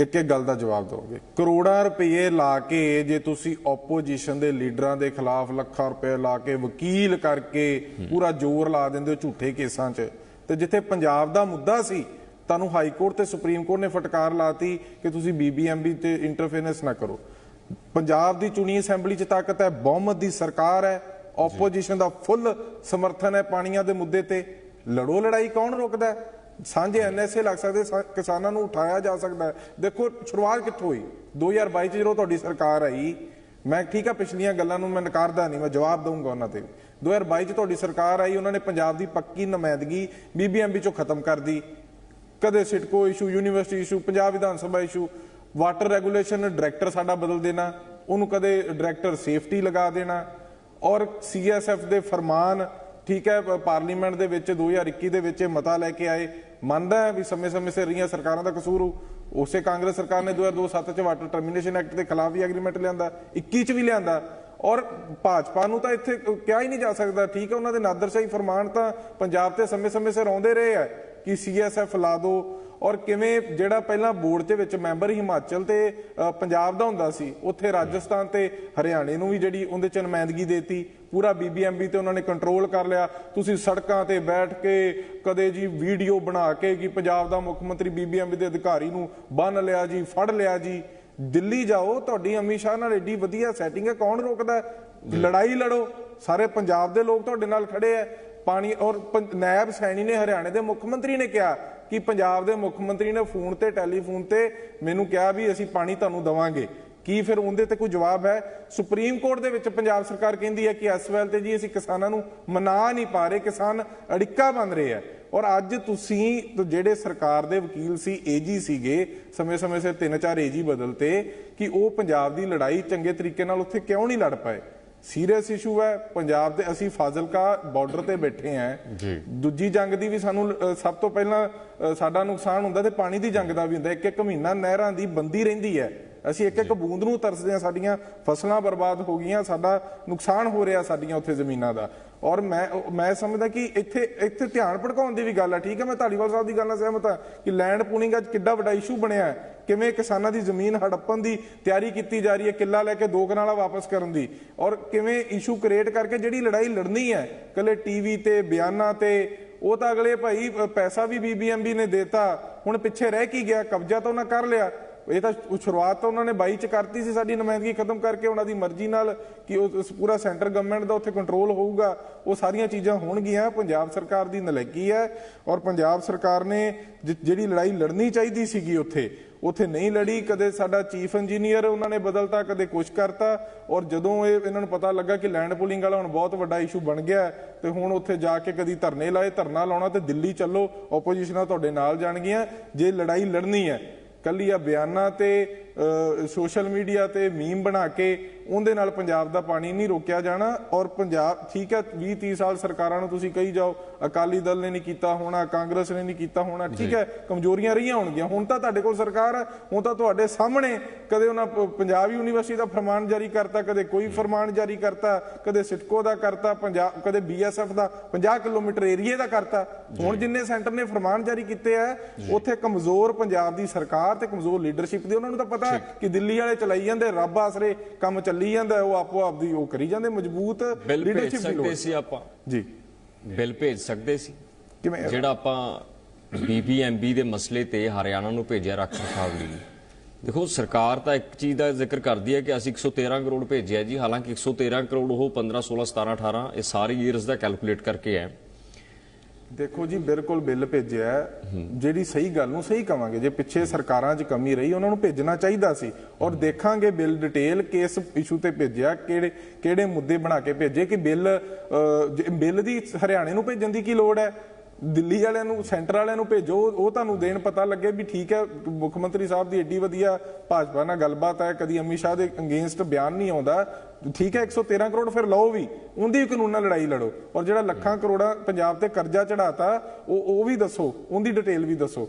ਇੱਕ ਇੱਕ ਗੱਲ ਦਾ ਜਵਾਬ ਦਿਓਗੇ। ਕਰੋੜਾਂ ਰੁਪਏ ਲਾ ਕੇ ਜੇ ਤੁਸੀਂ ਆਪੋਜੀਸ਼ਨ ਦੇ ਲੀਡਰਾਂ ਦੇ ਖਿਲਾਫ ਲੱਖਾਂ ਰੁਪਏ ਲਾ ਕੇ ਵਕੀਲ ਕਰਕੇ ਪੂਰਾ ਜ਼ੋਰ ਲਾ ਦਿੰਦੇ ਹੋ ਝੂਠੇ ਕੇਸਾਂ 'ਚ, ਤੇ ਜਿੱਥੇ ਪੰਜਾਬ ਦਾ ਮੁੱਦਾ ਸੀ, ਤੁਹਾਨੂੰ ਹਾਈ ਕੋਰਟ ਤੇ ਸੁਪਰੀਮ ਕੋਰਟ ਨੇ ਫਟਕਾਰ ਲਾਤੀ ਕਿ ਤੁਸੀਂ ਬੀਬੀਐਮਬੀ ਤੇ ਇੰਟਰਫੇਰੈਂਸ ਨਾ ਕਰੋ। ਪੰਜਾਬ ਦੀ ਚੁਣੀ ਅਸੈਂਬਲੀ 'ਚ ਤਾਕਤ ਹੈ, ਬਹੁਮਤ ਦੀ ਸਰਕਾਰ ਹੈ ਆਪੋਜੀਸ਼ਨ ਦਾ ਫੁੱਲ ਸਮਰਥਨ ਹੈ ਪਾਣੀਆਂ ਦੇ ਮੁੱਦੇ ਤੇ। ਲੜੋ ਲੜਾਈ ਕੌਣ ਰੋਕਦਾ? ਸਾਂਝੇ ਐਨਐਸਏ ਲੱਗ ਸਕਦੇ ਕਿਸਾਨਾਂ ਨੂੰ ਉਠਾਇਆ ਜਾ ਸਕਦਾ ਦੇਖੋ, ਸ਼ੁਰੂਆਤ ਕਿੱਥੋਂ ਹੋਈ? 2022 ਚ ਜਦੋਂ ਤੁਹਾਡੀ ਸਰਕਾਰ ਆਈ, ਮੈਂ ਠੀਕ ਆ, ਪਿਛਲੀਆਂ ਗੱਲਾਂ ਨੂੰ ਮੈਂ ਨਕਾਰਦਾ ਨਹੀਂ, ਮੈਂ ਜਵਾਬ ਦਊਂਗਾ ਉਹਨਾਂ ਤੇ 2022 ਚ ਤੁਹਾਡੀ ਸਰਕਾਰ ਆਈ, ਉਹਨਾਂ ਨੇ ਪੰਜਾਬ ਦੀ ਪੱਕੀ ਨੁਮਾਇੰਦਗੀ ਬੀਬੀਐਮਬੀ ਚੋਂ ਖਤਮ ਕਰ ਦੀ ਕਦੇ CITCO issue, university issue, Punjab Vidhan Sabha issue, water regulation, director ਸਾਡਾ ਬਦਲ ਦੇਣਾ, ਉਹਨੂੰ ਕਦੇ ਡਾਇਰੈਕਟਰ ਸੇਫਟੀ ਲਗਾ ਦੇਣਾ, ਔਰ ਸੀਐਸਐਫ ਦੇ ਫਰਮਾਨ, ਠੀਕ ਹੈ ਪਾਰਲੀਮੈਂਟ ਦੇ ਵਿੱਚ 2021 ਦੇ ਵਿੱਚ ਮਤਾ ਲੈ ਕੇ ਆਏ ਮੰਨਦਾ ਹੈ ਵੀ ਸਮੇਂ-ਸਮੇਂ ਸਿਰ ਰਹੀਆਂ ਸਰਕਾਰਾਂ ਦਾ ਕਸੂਰ ਹੋ ਉਸੇ ਕਾਂਗਰਸ ਸਰਕਾਰ ਨੇ 2007 ਚ ਵਾਟਰ ਟਰਮੀਨੇਸ਼ਨ ਐਕਟ ਦੇ ਖਿਲਾਫ ਵੀ ਐਗਰੀਮੈਂਟ ਲਿਆਂਦਾ 21 ਚ ਵੀ ਲਿਆਂਦਾ। ਔਰ ਭਾਜਪਾ ਨੂੰ ਤਾਂ ਇੱਥੇ ਕਿਹਾ ਹੀ ਨਹੀਂ ਜਾ ਸਕਦਾ। ਠੀਕ ਹੈ, ਉਹਨਾਂ ਦੇ ਨਾਦਰਸ਼ਾਹੀ ਫਰਮਾਨ ਤਾਂ ਪੰਜਾਬ ਤੇ ਸਮੇਂ-ਸਮੇਂ ਸਿਰ ਆਉਂਦੇ ਰਹੇ ਆ ਕਿ ਸੀਐਸਐਫ ਲਾ ਦਿਓ ਔਰ ਕਿਵੇਂ ਜਿਹੜਾ ਪਹਿਲਾਂ ਬੋਰਡ ਦੇ ਵਿੱਚ ਮੈਂਬਰ ਹਿਮਾਚਲ ਤੇ ਪੰਜਾਬ ਦਾ ਹੁੰਦਾ ਸੀ, ਉੱਥੇ ਰਾਜਸਥਾਨ ਤੇ ਹਰਿਆਣੇ ਨੂੰ ਵੀ ਜਿਹੜੀ ਉਹਦੇ ਚ ਨੁਮਾਇੰਦਗੀ ਦੇਤੀ। ਪੂਰਾ ਬੀਬੀਐਮਬੀ ਤੇ ਉਹਨਾਂ ਨੇ ਕੰਟਰੋਲ ਕਰ ਲਿਆ। ਤੁਸੀਂ ਸੜਕਾਂ ਤੇ ਬੈਠ ਕੇ ਕਦੇ ਜੀ ਵੀਡੀਓ ਬਣਾ ਕੇ ਕਿ ਪੰਜਾਬ ਦਾ ਮੁੱਖ ਮੰਤਰੀ ਬੀਬੀਐਮਬੀ ਦੇ ਅਧਿਕਾਰੀ ਨੂੰ ਬੰਨ ਲਿਆ ਜੀ, ਫੜ ਲਿਆ ਜੀ। ਦਿੱਲੀ ਜਾਓ, ਤੁਹਾਡੀ ਅਮਿਤ ਸ਼ਾਹ ਨਾਲ ਏਡੀ ਵਧੀਆ ਸੈਟਿੰਗ ਹੈ, ਕੌਣ ਰੋਕਦਾ ਲੜਾਈ ਲੜੋ। ਸਾਰੇ ਪੰਜਾਬ ਦੇ ਲੋਕ ਤੁਹਾਡੇ ਨਾਲ ਖੜੇ ਐ ਪਾਣੀ ਔਰ ਪੰ- ਨਾਇਬ ਸੈਣੀ ਨੇ ਹਰਿਆਣੇ ਦੇ ਮੁੱਖ ਮੰਤਰੀ ਨੇ ਕਿਹਾ ਕਿ ਪੰਜਾਬ ਦੇ ਮੁੱਖ ਮੰਤਰੀ ਨੇ ਫੋਨ ਤੇ, ਟੈਲੀਫੋਨ ਤੇ ਮੈਨੂੰ ਕਿਹਾ ਵੀ ਅਸੀਂ ਪਾਣੀ ਤੁਹਾਨੂੰ ਦਵਾਂਗੇ। ਕੀ ਫਿਰ ਉਹਦੇ ਤੇ ਕੋਈ ਜਵਾਬ ਹੈ? ਸੁਪਰੀਮ ਕੋਰਟ ਦੇ ਵਿੱਚ ਪੰਜਾਬ ਸਰਕਾਰ ਕਹਿੰਦੀ ਹੈ ਕਿ ਇਸ ਵੇਲੇ ਤੇ ਜੀ ਅਸੀਂ ਕਿਸਾਨਾਂ ਨੂੰ ਮਨਾ ਨਹੀਂ ਪਾ ਰਹੇ ਕਿਸਾਨ ਅੜਿੱਕਾ ਬਣ ਰਹੇ ਆ ਔਰ ਅੱਜ ਤੁਸੀਂ ਜਿਹੜੇ ਸਰਕਾਰ ਦੇ ਵਕੀਲ ਸੀ ਏਜੀ ਸੀਗੇ ਸਮੇਂ-ਸਮੇਂ ਸਿਰ ਤਿੰਨ ਚਾਰ ਏਜੀ ਬਦਲਤੇ ਕਿ ਉਹ ਪੰਜਾਬ ਦੀ ਲੜਾਈ ਚੰਗੇ ਤਰੀਕੇ ਨਾਲ ਉੱਥੇ ਕਿਉਂ ਨਹੀਂ ਲੜ ਪਏ? ਸੀਰੀਅਸ ਇਸ਼ੂ ਹੈ ਪੰਜਾਬ ਦੇ ਅਸੀਂ ਫਾਜ਼ਿਲਕਾ ਬਾਰਡਰ ਤੇ ਬੈਠੇ ਆਂ ਦੂਜੀ ਜੰਗ ਦੀ ਵੀ ਸਾਨੂੰ ਸਭ ਤੋਂ ਪਹਿਲਾਂ ਸਾਡਾ ਨੁਕਸਾਨ ਹੁੰਦਾ ਤੇ ਪਾਣੀ ਦੀ ਜੰਗ ਦਾ ਵੀ ਹੁੰਦਾ। ਇੱਕ ਇੱਕ ਮਹੀਨਾ ਨਹਿਰਾਂ ਦੀ ਬੰਦੀ ਰਹਿੰਦੀ ਹੈ। ਅਸੀਂ ਇੱਕ ਇੱਕ ਬੂੰਦ ਨੂੰ ਤਰਸਦੇ ਹਾਂ ਸਾਡੀਆਂ ਫਸਲਾਂ ਬਰਬਾਦ ਹੋ ਗਈਆਂ ਸਾਡਾ ਨੁਕਸਾਨ ਹੋ ਰਿਹਾ ਸਾਡੀਆਂ ਉੱਥੇ ਜ਼ਮੀਨਾਂ ਦਾ। ਔਰ ਮੈਂ ਮੈਂ ਸਮਝਦਾ ਕਿ ਇੱਥੇ ਇੱਥੇ ਧਿਆਨ ਭੜਕਾਉਣ ਦੀ ਵੀ ਗੱਲ ਹੈ ਠੀਕ ਹੈ ਮੈਂ ਧਾਲੀਵਾਲ ਸਾਹਿਬ ਦੀ ਗੱਲ ਨਾਲ ਸਹਿਮਤ ਹਾਂ ਕਿ ਲੈਂਡ ਪੂਲਿੰਗ ਅੱਜ ਕਿੱਡਾ ਵੱਡਾ ਇਸ਼ੂ ਬਣਿਆ ਹੈ। ਕਿਵੇਂ ਕਿਸਾਨਾਂ ਦੀ ਜ਼ਮੀਨ ਹੜੱਪਣ ਦੀ ਤਿਆਰੀ ਕੀਤੀ ਜਾ ਰਹੀ ਹੈ ਕਿੱਲਾ ਲੈ ਕੇ ਦੋ ਕਨਾਲਾ ਵਾਪਸ ਕਰਨ ਦੀ। ਔਰ ਕਿਵੇਂ ਇਸ਼ੂ ਕ੍ਰੀਏਟ ਕਰਕੇ ਜਿਹੜੀ ਲੜਾਈ ਲੜਨੀ ਹੈ ਕੱਲੇ ਟੀਵੀ ਤੇ ਬਿਆਨਾਂ ਤੇ ਉਹ ਤਾਂ ਅਗਲੇ ਭਾਈ ਪੈਸਾ ਵੀ ਬੀਬੀਐਮਬੀ ਨੇ ਦੇਤਾ ਹੁਣ ਪਿੱਛੇ ਰਹਿ ਕੀ ਗਿਆ ਕਬਜ਼ਾ ਤਾਂ ਉਹਨਾਂ ਕਰ ਲਿਆ। ਇਹ ਤਾਂ ਸ਼ੁਰੂਆਤ ਤਾਂ ਉਹਨਾਂ ਨੇ 22 ਚ ਕਰਤੀ ਸੀ, ਸਾਡੀ ਨੁਮਾਇੰਦਗੀ ਖਤਮ ਕਰਕੇ ਉਹਨਾਂ ਦੀ ਮਰਜ਼ੀ ਨਾਲ ਕਿ ਉਸ ਪੂਰਾ ਸੈਂਟਰ ਗਵਰਨਮੈਂਟ ਦਾ ਉੱਥੇ ਕੰਟਰੋਲ ਹੋਊਗਾ। ਉਹ ਸਾਰੀਆਂ ਚੀਜ਼ਾਂ ਹੋਣਗੀਆਂ, ਪੰਜਾਬ ਸਰਕਾਰ ਦੀ ਨਲੈਕੀ ਹੈ ਔਰ ਪੰਜਾਬ ਸਰਕਾਰ ਨੇ ਜਿਹੜੀ ਲੜਾਈ ਲੜਨੀ ਚਾਹੀਦੀ ਸੀਗੀ ਉੱਥੇ ਉੱਥੇ ਨਹੀਂ ਲੜੀ, ਕਦੇ ਸਾਡਾ ਚੀਫ ਇੰਜੀਨੀਅਰ ਉਹਨਾਂ ਨੇ ਬਦਲਤਾ, ਕਦੇ ਕੁਛ ਕਰਤਾ ਔਰ ਜਦੋਂ ਇਹ ਇਹਨਾਂ ਨੂੰ ਪਤਾ ਲੱਗਾ ਕਿ ਲੈਂਡ ਪੁਲਿੰਗ ਵਾਲਾ ਹੁਣ ਬਹੁਤ ਵੱਡਾ ਇਸ਼ੂ ਬਣ ਗਿਆ ਤੇ ਹੁਣ ਉੱਥੇ ਜਾ ਕੇ ਕਦੀ ਧਰਨੇ ਲਾਏ, ਧਰਨਾ ਲਾਉਣਾ ਤੇ ਦਿੱਲੀ ਚੱਲੋ ਆਪੋਜੀਸ਼ਨਾਂ ਤੁਹਾਡੇ ਨਾਲ ਜਾਣਗੀਆਂ, ਜੇ ਲੜਾਈ ਲੜਨੀ ਹੈ ਕੱਲੀ ਆ ਬਿਆਨਾਂ ਤੇ ਸੋਸ਼ਲ ਮੀਡੀਆ ਤੇ ਮੀਮ ਬਣਾ ਕੇ ਉਹਦੇ ਨਾਲ ਪੰਜਾਬ ਦਾ ਪਾਣੀ ਨਹੀਂ ਰੋਕਿਆ ਜਾਣਾ ਔਰ ਪੰਜਾਬ ਠੀਕ ਹੈ 20 30 ਸਾਲ ਸਰਕਾਰਾਂ ਨੂੰ ਤੁਸੀਂ ਕਹੀ ਜਾਓ ਅਕਾਲੀ ਦਲ ਨੇ ਨਹੀਂ ਕੀਤਾ ਹੋਣਾ ਕਾਂਗਰਸ ਨੇ ਨਹੀਂ ਕੀਤਾ ਹੋਣਾ ਠੀਕ ਹੈ ਕਮਜ਼ੋਰੀਆਂ ਰਹੀਆਂ ਹੋਣਗੀਆਂ। ਹੁਣ ਤਾਂ ਤੁਹਾਡੇ ਕੋਲ ਸਰਕਾਰ ਹੈ ਹੁਣ ਤਾਂ ਤੁਹਾਡੇ ਸਾਹਮਣੇ ਕਦੇ ਉਹਨਾਂ ਪੰਜਾਬ ਯੂਨੀਵਰਸਿਟੀ ਦਾ ਫਰਮਾਨ ਜਾਰੀ ਕਰਤਾ ਕਦੇ ਕੋਈ ਫਰਮਾਨ ਜਾਰੀ ਕਰਤਾ ਕਦੇ ਸਿਟਕੋ ਦਾ ਕਰਤਾ ਪੰਜਾਬ ਕਦੇ ਬੀਐਸਐਫ ਦਾ 50 ਕਿਲੋਮੀਟਰ ਏਰੀਏ ਦਾ ਕਰਤਾ। ਹੁਣ ਜਿੰਨੇ ਸੈਂਟਰ ਨੇ ਫਰਮਾਨ ਜਾਰੀ ਕੀਤੇ ਆ ਉੱਥੇ ਕਮਜ਼ੋਰ ਪੰਜਾਬ ਦੀ ਸਰਕਾਰ ਤੇ ਕਮਜ਼ੋਰ ਲੀਡਰਸ਼ਿਪ ਦੀ ਉਹਨਾਂ ਨੂੰ ਤਾਂ ਪਤਾ ਕਿ ਦਿੱਲੀ ਵਾਲੇ ਚਲਾਈ ਜਾਂਦੇ ਰੱਬ ਆਸਰੇ ਕੰਮ ਚੱਲੀ। ਜਾਂਦਾ ਉਹ ਆਪੋ ਆਪ ਦੀ ਉਹ ਕਰੀ ਜਾਂਦੇ ਮਜ਼ਬੂਤ ਬਿੱਲ ਭੇਜ leadership ਦੀ ਲੋੜ ਸਕਦੇ ਸੀ। ਆਪਾਂ। ਜੀ। ਬਿੱਲ ਭੇਜ ਸਕਦੇ ਸੀ। ਕਿਵੇਂ? ਜਿਹੜਾ ਆਪਾਂ ਬੀਬੀਐਮਬੀ ਦੇ ਮਸਲੇ ਤੇ ਹਰਿਆਣਾ ਨੂੰ ਭੇਜਿਆ ਰੱਖ ਰਖਾਵ ਲਈ। ਦੇਖੋ ਸਰਕਾਰ ਤਾਂ ਇੱਕ ਚੀਜ਼ ਦਾ ਜ਼ਿਕਰ ਕਰਦੀ ਹੈ ਕਿ ਅਸੀਂ 113 ਕਰੋੜ ਭੇਜਿਆ ਜੀ। ਹਾਲਾਂਕਿ 113 ਕਰੋੜ ਉਹ 15 16 17 18 ਇਹ ਸਾਰੀ ਈਅਰਸ ਦਾ ਕੈਲਕੂਲੇਟ ਕਰਕੇ ਹੈ। ਦੇਖੋ ਜੀ, ਬਿਲਕੁਲ ਬਿੱਲ ਭੇਜਿਆ ਜਿਹੜੀ ਸਹੀ ਗੱਲ ਨੂੰ ਸਹੀ ਕਵਾਂਗੇ। ਜੇ ਪਿੱਛੇ ਸਰਕਾਰਾਂ 'ਚ ਕਮੀ ਰਹੀ, ਉਹਨਾਂ ਨੂੰ ਭੇਜਣਾ ਚਾਹੀਦਾ ਸੀ। ਔਰ ਦੇਖਾਂਗੇ ਬਿੱਲ ਡਿਟੇਲ ਕਿਸ ਇਸ਼ੂ ਤੇ ਭੇਜਿਆ, ਕਿਹੜੇ ਕਿਹੜੇ ਮੁੱਦੇ ਬਣਾ ਕੇ ਭੇਜੇ ਕਿ ਬਿੱਲ ਬਿੱਲ ਦੀ ਹਰਿਆਣੇ ਨੂੰ ਭੇਜਣ ਦੀ ਕੀ ਲੋੜ ਹੈ? ਦਿੱਲੀ ਵਾਲਿਆਂ ਨੂੰ, ਸੈਂਟਰ ਵਾਲਿਆਂ ਨੂੰ ਭੇਜੋ, ਉਹ ਤੁਹਾਨੂੰ ਦੇਣ ਪਤਾ ਲੱਗੇ ਵੀ ਠੀਕ ਹੈ, ਮੁੱਖ ਮੰਤਰੀ ਸਾਹਿਬ ਦੀ ਏਡੀ ਵਧੀਆ ਭਾਜਪਾ ਨਾਲ ਗੱਲਬਾਤ ਹੈ, ਕਦੀ ਅਮਿਤ ਸ਼ਾਹ ਦੇ ਅਗੇਂਸਟ ਬਿਆਨ ਨਹੀਂ ਆਉਂਦਾ। ਠੀਕ ਹੈ 113 ਕਰੋੜ ਫਿਰ ਲਓ ਵੀ, ਉਹਦੀ ਵੀ ਕਾਨੂੰਨ ਨਾਲ ਲੜਾਈ ਲੜੋ। ਔਰ ਜਿਹੜਾ ਲੱਖਾਂ ਕਰੋੜਾਂ ਪੰਜਾਬ ਤੇ ਕਰਜ਼ਾ ਚੜਾਤਾ ਉਹ ਉਹ ਵੀ ਦੱਸੋ, ਉਹਦੀ ਡਿਟੇਲ ਵੀ ਦੱਸੋ।